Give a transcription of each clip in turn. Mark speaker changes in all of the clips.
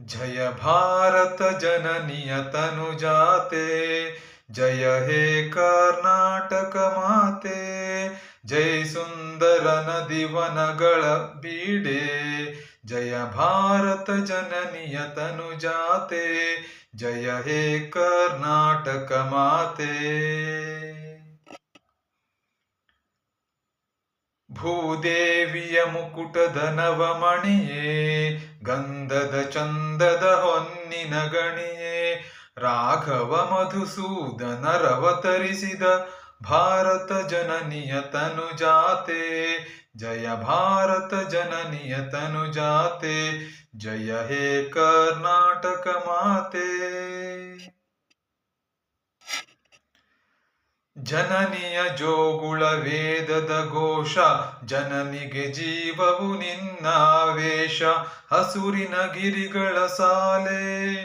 Speaker 1: जय भारत जननीय जय हे कर्नाटक माते, जय सुंदर नदी वन बीडे, जय भारत जननयतनुजाते जय हे कर्नाटक माते। ಭೂದೇವಿಯ ಮುಕುಟದ ನವಮಣಿಯೇ, ಗಂಧದ ಚಂದದ ಹೊನ್ನಿನ ಗಣಿಯೇ, ರಾಘವ ಮಧುಸೂದನರವತರಿಸಿದ ಭಾರತ ಜನನಿಯ ತನುಜಾತೆ, ಜಯ ಭಾರತ ಜನನಿಯ ತನುಜಾತೆ, ಜಯ ಹೇ ಕರ್ನಾಟಕ ಮಾತೆ. ಜನನಿಯ ಜೋಗುಳ ವೇದದ ಘೋಷ, ಜನನಿಗೆ ಜೀವವು ನಿನ್ನ ನಿನ್ನಾವೇಶ ಹಸುರಿನ ಗಿರಿಗಳ ಸಾಲೆ,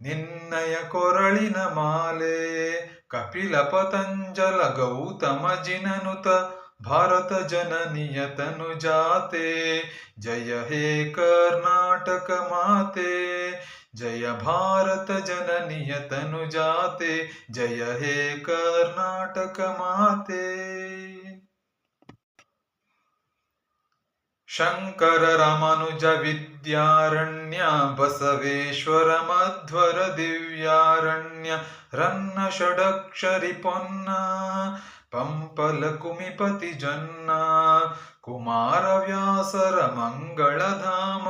Speaker 1: ನಿನ್ನಯ ಕೊರಳಿನ ಮಾಲೆ, ಕಪಿಲ ಪತಂಜಲ ಗೌತಮ ಜಿನನುತ, ಭಾರತ ಜನನಿಯ ತನುಜಾತೆ, ಜಯ ಹೇ ಕರ್ನಾಟಕ ಮಾತೆ. जय भारत जननियतनुजाते जय हे कर्णाटक माते। शङ्कर रमनुज विद्यारण्य बसवेश्वर मध्वर दिव्यारण्य रन्न षडक्षरि रिपोन्ना ಪಂಪಲ ಕುಮಿಪತಿ ಜನ್ನ ಕುಮಾರವ್ಯಾಸರ ಮಂಗಳಧಾಮ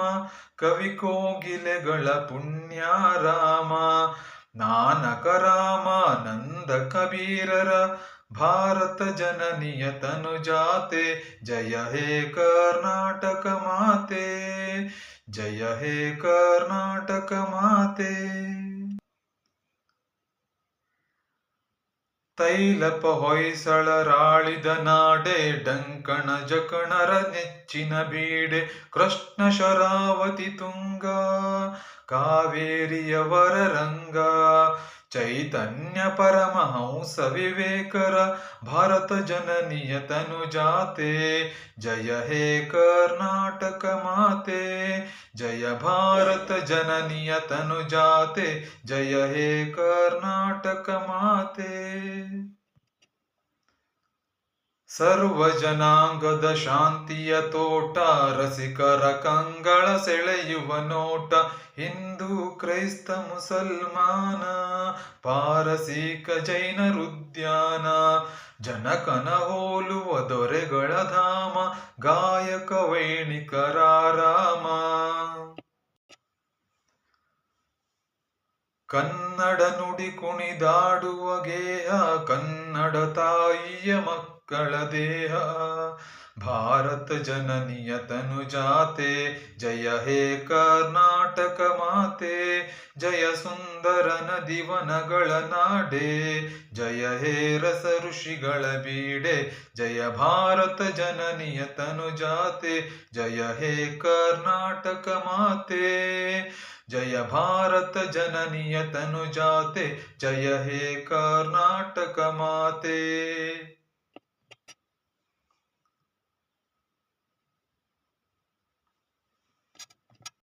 Speaker 1: ಕವಿ ಕೋಗಿಲೆಗಳ ಪುಣ್ಯಾರಾಮ ನಾನಕ ರಾಮ ನಂದ ಕಬೀರರ ಭಾರತ ಜನನಿಯ ತನುಜಾತೆ, ಜಯ ಹೇ ಕರ್ನಾಟಕ ಮಾತೆ, ಜಯ ಹೇ ಕರ್ನಾಟಕ ಮಾತೆ. ತೈಲಪ ಹೊಯ್ಸಳರಾಳಿದ ನಾಡೆ ಡಂಕಣ ಜಕಣರ ನೆಚ್ಚಿನ ಬೀಡೆ ಕೃಷ್ಣ ಶರಾವತಿ ತುಂಗ ಕಾವೇರಿಯವರ ರಂಗ ಚೈತನ್ಯ ಪರಮಹಂಸ ವಿವೇಕರ ಭಾರತ ಜನನಿಯ ತನುಜಾತೆ ಜಯ ಹೇ ಕರ್ನಾಟಕ ಮಾತೆ ಜಯ ಭಾರತ ಜನನಿಯ ತನುಜಾತೆ, ಜಯ ಹೇ ಕರ್ನಾಟಕ ಮಾತೆ. ಸರ್ವ ಜನಾಂಗದ ಶಾಂತಿಯ ತೋಟ, ರಸಿಕರ ಕಂಗಳ ಸೆಳೆಯುವ ನೋಟ, ಹಿಂದೂ ಕ್ರೈಸ್ತ ಮುಸಲ್ಮಾನ. ಪಾರಸೀಕ ಜೈನರುದ್ಯಾನ ಜನಕನ ಹೋಲುವ ದೊರೆಗಳ ಧಾಮ ಗಾಯಕ ವೈಣಿಕರಾರಾಮ ಕನ್ನಡ ನುಡಿ ಕುಣಿದಾಡುವ ಗೇಹ ಕನ್ನಡ ತಾಯಿಯ ಮಕ್ಕಳ ದೇಹ ಭಾರತ ಜನನಿಯ ತನುಜಾತೆ ಜಯ ಹೇ ಕರ್ನಾಟಕ ಮಾತೆ ಜಯ ಸುಂದರ ನದಿವನಗಳ ನಾಡೆ ಜಯ ಹೇ ರಸ ಋಷಿಗಳ ಬೀಡೆ ಜಯ ಭಾರತ ಜನನಿಯ ತನುಜಾತೆ ಜಯ ಹೇ ಕರ್ನಾಟಕ ಮಾತೆ ಜಯ ಭಾರತ ಜನನಿಯ ತನುಜಾತೆ ಜಯ ಹೇ ಕರ್ನಾಟಕ ಮಾತೆ